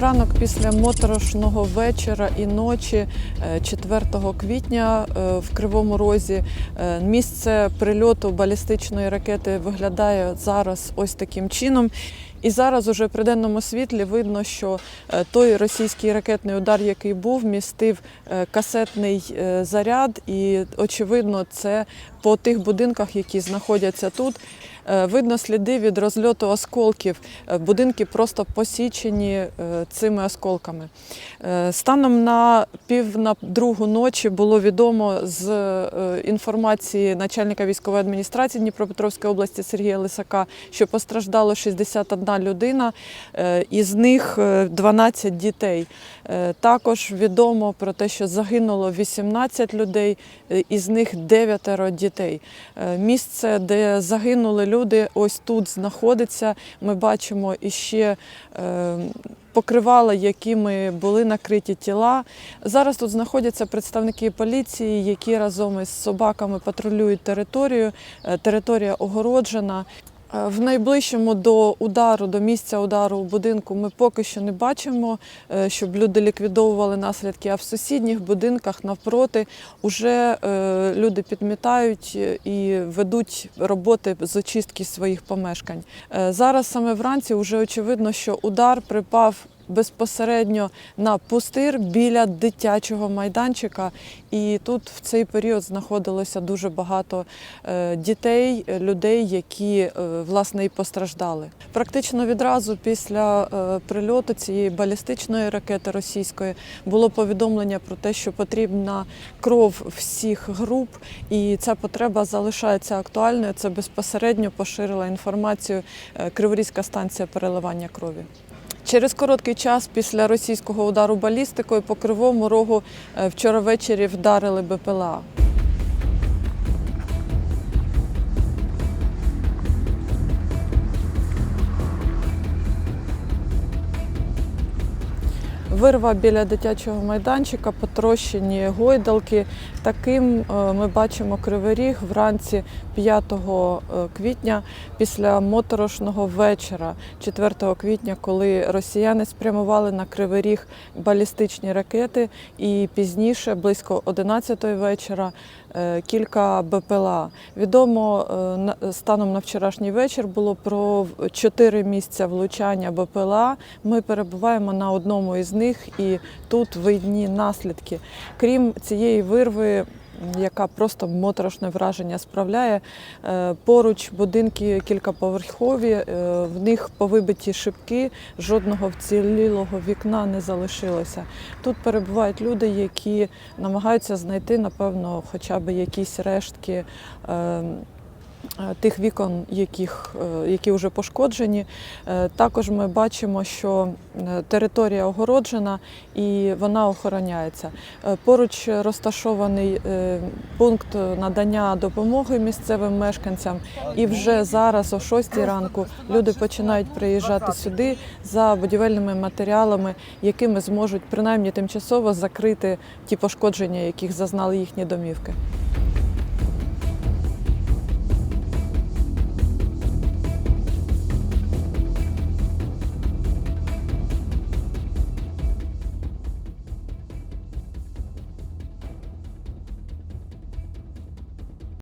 Ранок після моторошного вечора і ночі е, 4 квітня е, в Кривому Розі е, місце прильоту балістичної ракети виглядає зараз ось таким чином. І зараз уже при денному світлі видно, що е, той російський ракетний удар, який був, містив е, касетний е, заряд, і очевидно, це по тих будинках, які знаходяться тут. Видно сліди від розльоту осколків. Будинки просто посічені цими осколками. Станом на пів на другу ночі було відомо з інформації начальника військової адміністрації Дніпропетровської області Сергія Лисака, що постраждало 61 людина, е, із них е, 12 дітей. Е, Також відомо про те, що загинуло 18 людей, е, із них 9 дітей. Е, Місце, де загинули люди, ось тут знаходиться. Ми бачимо іще е, покривала, якими були накриті тіла. Зараз тут знаходяться представники поліції, які разом із собаками патрулюють територію. Е, Територія огороджена. Е, В найближчому до удару, до місця удару у будинку ми поки що не бачимо, е, щоб люди ліквідовували наслідки. А в сусідніх будинках навпроти вже е, люди підмітають і ведуть роботи з очистки своїх помешкань. Зараз саме вранці вже очевидно, що удар припав. Безпосередньо на пустир біля дитячого майданчика, і тут в цей період знаходилося дуже багато е, дітей, людей, які е, власне і постраждали. Практично відразу після е, прильоту цієї балістичної ракети російської було повідомлення про те, що потрібна кров всіх груп, і ця потреба залишається актуальною. Це безпосередньо поширила інформацію Криворізька станція переливання крові. Через короткий час після російського удару балістикою по кривому рогу е, вчора ввечері вдарили БПЛА. Вирва біля дитячого майданчика, потрощені гойдалки. Таким е, ми бачимо кривий ріг вранці 5 е, квітня після моторошного вечора 4 квітня, коли росіяни спрямували на кривий ріг балістичні ракети, і пізніше, близько 11 вечора, е, кілька БПЛА. Відомо станом на вчорашній вечір було про чотири місця влучання БПЛА. Ми перебуваємо на одному із них, і тут видні наслідки. Крім цієї вирви. Яка просто моторошне враження справляє. Е, Поруч будинки кількаповерхові, е, в них повибиті шибки, жодного вцілілого вікна не залишилося. Тут перебувають люди, які намагаються знайти, напевно, хоча б якісь рештки. Е, Тих вікон, яких, е, які вже пошкоджені. Е, Також ми бачимо, що територія огороджена і вона охороняється. Поруч розташований пункт надання допомоги місцевим мешканцям. І вже зараз, о 6 ранку, люди починають приїжджати сюди за будівельними матеріалами, якими зможуть принаймні тимчасово закрити ті пошкодження, яких зазнали їхні домівки.